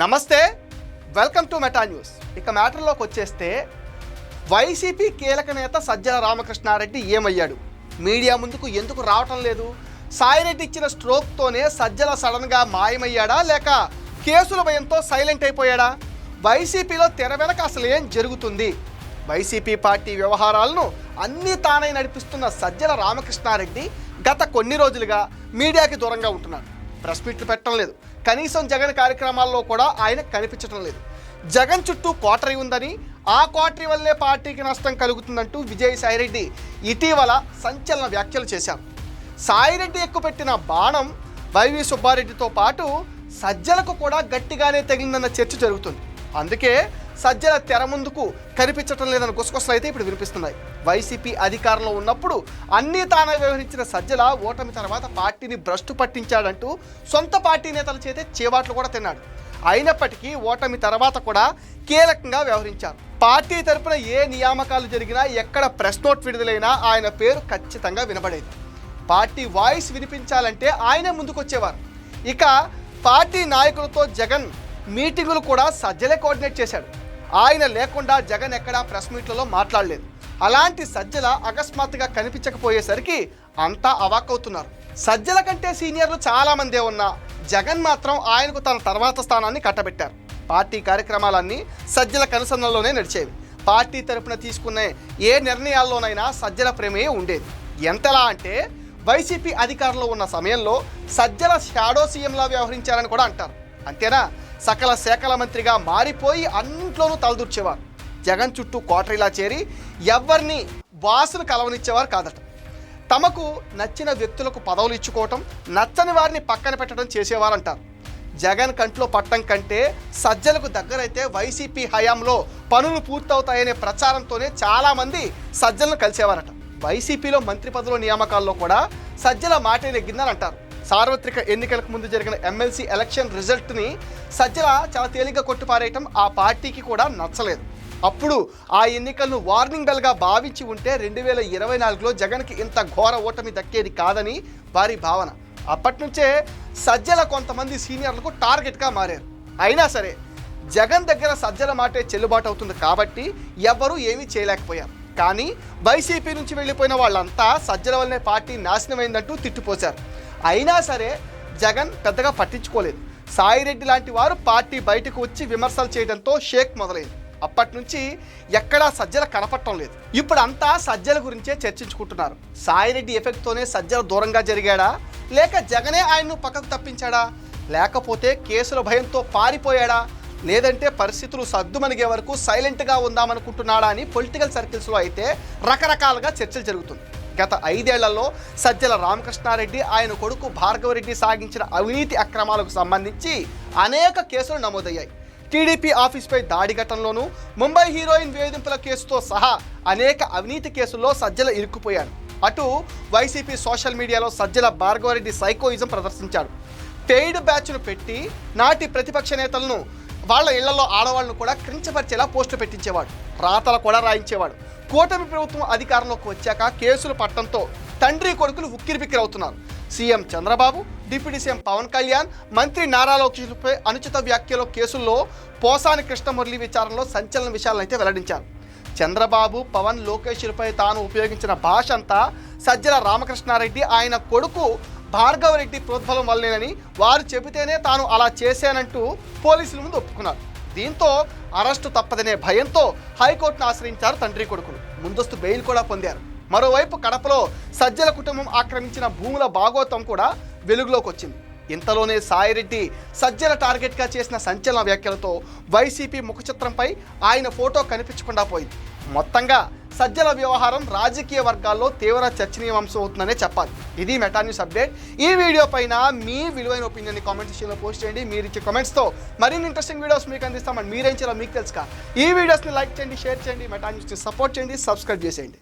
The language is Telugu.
నమస్తే వెల్కమ్ టు మెటా న్యూస్ ఇక మ్యాటర్లోకి వచ్చేస్తే వైసీపీ కీలక నేత సజ్జల రామకృష్ణారెడ్డి ఏమయ్యాడు? మీడియా ముందుకు ఎందుకు రావటం లేదు? సాయిరెడ్డి ఇచ్చిన స్ట్రోక్తోనే సజ్జల సడన్గా మాయమయ్యాడా? లేక కేసుల భయంతో సైలెంట్ అయిపోయాడా? వైసీపీలో తెర వెనక అసలు ఏం జరుగుతుంది? వైసీపీ పార్టీ వ్యవహారాలను అన్నీ తానై నడిపిస్తున్న సజ్జల రామకృష్ణారెడ్డి గత కొన్ని రోజులుగా మీడియాకి దూరంగా ఉంటున్నాడు. ప్రెస్ మీట్లు పెట్టడం లేదు. కనీసం జగన్ కార్యక్రమాల్లో కూడా ఆయన కనిపించడం లేదు. జగన్ చుట్టూ కోటరీ ఉందని ఆ కోటరీ వల్లే పార్టీకి నష్టం కలుగుతుందంటూ విజయసాయిరెడ్డి ఇటీవల సంచలన వ్యాఖ్యలు చేశారు. సాయిరెడ్డి ఎక్కుపెట్టిన బాణం వైవి సుబ్బారెడ్డితో పాటు సజ్జలకు కూడా గట్టిగానే తగిలిందన్న చర్చ జరుగుతుంది. అందుకే సజ్జల తెర ముందుకు కనిపించటం లేదని గుసగుసలు అయితే ఇప్పుడు వినిపిస్తున్నాయి. వైసీపీ అధికారంలో ఉన్నప్పుడు అన్నీ తానే వ్యవహరించిన సజ్జల ఓటమి తర్వాత పార్టీని భ్రష్టు పట్టించాడంటూ సొంత పార్టీ నేతల చేతే చేవాట్లు కూడా తిన్నాడు. అయినప్పటికీ ఓటమి తర్వాత కూడా కీలకంగా వ్యవహరించారు. పార్టీ తరపున ఏ నియామకాలు జరిగినా ఎక్కడ ప్రెస్ నోట్ విడుదలైనా ఆయన పేరు ఖచ్చితంగా వినబడేది. పార్టీ వాయిస్ వినిపించాలంటే ఆయనే ముందుకొచ్చేవారు. ఇక పార్టీ నాయకులతో జగన్ మీటింగులు కూడా సజ్జలే కోఆర్డినేట్ చేశాడు. ఆయన లేకుండా జగన్ ఎక్కడా ప్రెస్ మీట్లలో మాట్లాడలేదు. అలాంటి సజ్జల అకస్మాత్తుగా కనిపించకపోయేసరికి అంతా అవాక్కవుతున్నారు. సజ్జల కంటే సీనియర్లు చాలామందే ఉన్నా జగన్ మాత్రం ఆయనకు తన తర్వాత స్థానాన్ని కట్టబెట్టారు. పార్టీ కార్యక్రమాలన్నీ సజ్జల కనుసన్నల్లోనే నడిచేవి. పార్టీ తరపున తీసుకునే ఏ నిర్ణయాల్లోనైనా సజ్జల ప్రేమే ఉండేది. ఎంతలా అంటే వైసీపీ అధికారంలో ఉన్న సమయంలో సజ్జల షాడో సీఎంలా వ్యవహరించారని కూడా అంటారు. అంతేనా? సకల శాఖల మంత్రిగా మారిపోయి అన్నింట్లోనూ తలదూర్చేవారు. జగన్ చుట్టూ కోటరీలా చేరి ఎవరిని బాసును కలవనిచ్చేవారు కాదట. తమకు నచ్చిన వ్యక్తులకు పదవులు ఇచ్చుకోవటం నచ్చని వారిని పక్కన పెట్టడం చేసేవారంటారు. జగన్ కంట్లో పట్టం కంటే సజ్జలకు దగ్గరైతే వైసీపీ హయాంలో పనులు పూర్తవుతాయనే ప్రచారంతోనే చాలామంది సజ్జలను కలిసేవారట. వైసీపీలో మంత్రి పదవుల నియామకాల్లో కూడా సజ్జల మాటే నెగ్గిందని అంటారు సార్వత్రిక ఎన్నికలకు ముందు జరిగిన ఎమ్మెల్సీ ఎలక్షన్ రిజల్ట్ని సజ్జల చాలా తేలిగ్గా కొట్టిపారేయటం ఆ పార్టీకి కూడా నచ్చలేదు. అప్పుడు ఆ ఎన్నికలను వార్నింగ్ బెల్గా భావించి ఉంటే రెండు వేల ఇరవై నాలుగులో జగన్కి ఇంత ఘోర ఓటమి దక్కేది కాదని వారి భావన. అప్పటి నుంచే సజ్జల కొంతమంది సీనియర్లకు టార్గెట్గా మారారు. అయినా సరే జగన్ దగ్గర సజ్జల మాటే చెల్లుబాటు అవుతుంది కాబట్టి ఎవ్వరూ ఏమీ చేయలేకపోయారు. కానీ వైసీపీ నుంచి వెళ్ళిపోయిన వాళ్ళంతా సజ్జల వల్లనే పార్టీ నాశనమైందంటూ తిట్టిపోశారు. అయినా సరే జగన్ పెద్దగా పట్టించుకోలేదు. సాయిరెడ్డి లాంటి వారు పార్టీ బయటకు వచ్చి విమర్శలు చేయడంతో షేక్ మొదలైంది. అప్పటి నుంచి ఎక్కడా సజ్జల కనపడటం లేదు. ఇప్పుడు అంతా సజ్జల గురించే చర్చించుకుంటున్నారు. సాయిరెడ్డి ఎఫెక్ట్తోనే సజ్జల దూరంగా జరిగాడా? లేక జగనే ఆయన్ను పక్కకు తప్పించాడా? లేకపోతే కేసుల భయంతో పారిపోయాడా? లేదంటే పరిస్థితులు సద్దుమణిగే వరకు సైలెంట్గా ఉందామనుకుంటున్నాడా అని పొలిటికల్ సర్కిల్స్లో అయితే రకరకాలుగా చర్చలు జరుగుతుంది. గత ఐదేళ్ళలో సజ్జల రామకృష్ణారెడ్డి ఆయన కొడుకు భార్గవరెడ్డి సాగించిన అవినీతి అక్రమాలకు సంబంధించి అనేక కేసులు నమోదయ్యాయి. టీడీపీ ఆఫీస్పై దాడి ఘటనలోనూ ముంబై హీరోయిన్ వేధింపుల కేసుతో సహా అనేక అవినీతి కేసుల్లో సజ్జల ఇరుక్కుపోయాడు అటు వైసీపీ సోషల్ మీడియాలో సజ్జల భార్గవరెడ్డి సైకోయిజం ప్రదర్శించాడు పెయిడ్ బ్యాచ్ను పెట్టి నాటి ప్రతిపక్ష నేతలను వాళ్ళ ఇళ్ళలో ఆడవాళ్ళను కూడా క్రించపరిచేలా పోస్టులు పెట్టించేవాడు. రాతలు కూడా రాయించేవాడు. కూటమి ప్రభుత్వం అధికారంలోకి వచ్చాక కేసులు పట్టడంతో తండ్రి కొడుకులు ఉక్కిరిబిక్కిరవుతున్నారు. CM Chandrababu deputy CM Pawan Kalyan మంత్రి నారా లోకేష్పై అనుచిత వ్యాఖ్యల కేసుల్లో పోసాని కృష్ణమురళి విచారణలో సంచలన విషయాలను అయితే వెల్లడించారు. చంద్రబాబు పవన్ లోకేష్లపై తాను ఉపయోగించిన భాష అంతా సజ్జల రామకృష్ణారెడ్డి ఆయన కొడుకు భార్గవరెడ్డి ప్రోద్బలం వల్లేనని వారు చెబితేనే తాను అలా చేశానంటూ పోలీసుల ముందు ఒప్పుకున్నారు. దీంతో అరెస్టు తప్పదనే భయంతో హైకోర్టును ఆశ్రయించారు తండ్రి కొడుకులు. ముందస్తు బెయిల్ కూడా పొందారు. మరోవైపు కడపలో సజ్జల కుటుంబం ఆక్రమించిన భూముల భాగోతం కూడా వెలుగులోకి వచ్చింది ఇంతలోనే సాయిరెడ్డి సజ్జల టార్గెట్గా చేసిన సంచలన వ్యాఖ్యలతో వైసీపీ ముఖచిత్రంపై ఆయన ఫోటో కనిపించకుండా పోయింది. మొత్తంగా సజ్జల వ్యవహారం రాజకీయ వర్గాల్లో తీవ్ర చర్చనీయాంశం అవుతుందనే చెప్పాలి. ఇది మెటా న్యూస్ అప్డేట్. ఈ వీడియో పైన మీ విలువైన ఒపీనియన్ కామెంట్ సెక్షన్లో పోస్ట్ చేయండి. మీరు ఇచ్చే కామెంట్స్తో మరిన్ని ఇంట్రెస్టింగ్ వీడియోస్ మీకు అందిస్తామని మీరేం చేయాలో మీకు తెలుసుక ఈ వీడియోస్ని లైక్ చేయండి షేర్ చేయండి మెటా న్యూస్ని సపోర్ట్ చేయండి సబ్స్క్రైబ్ చేసేయండి.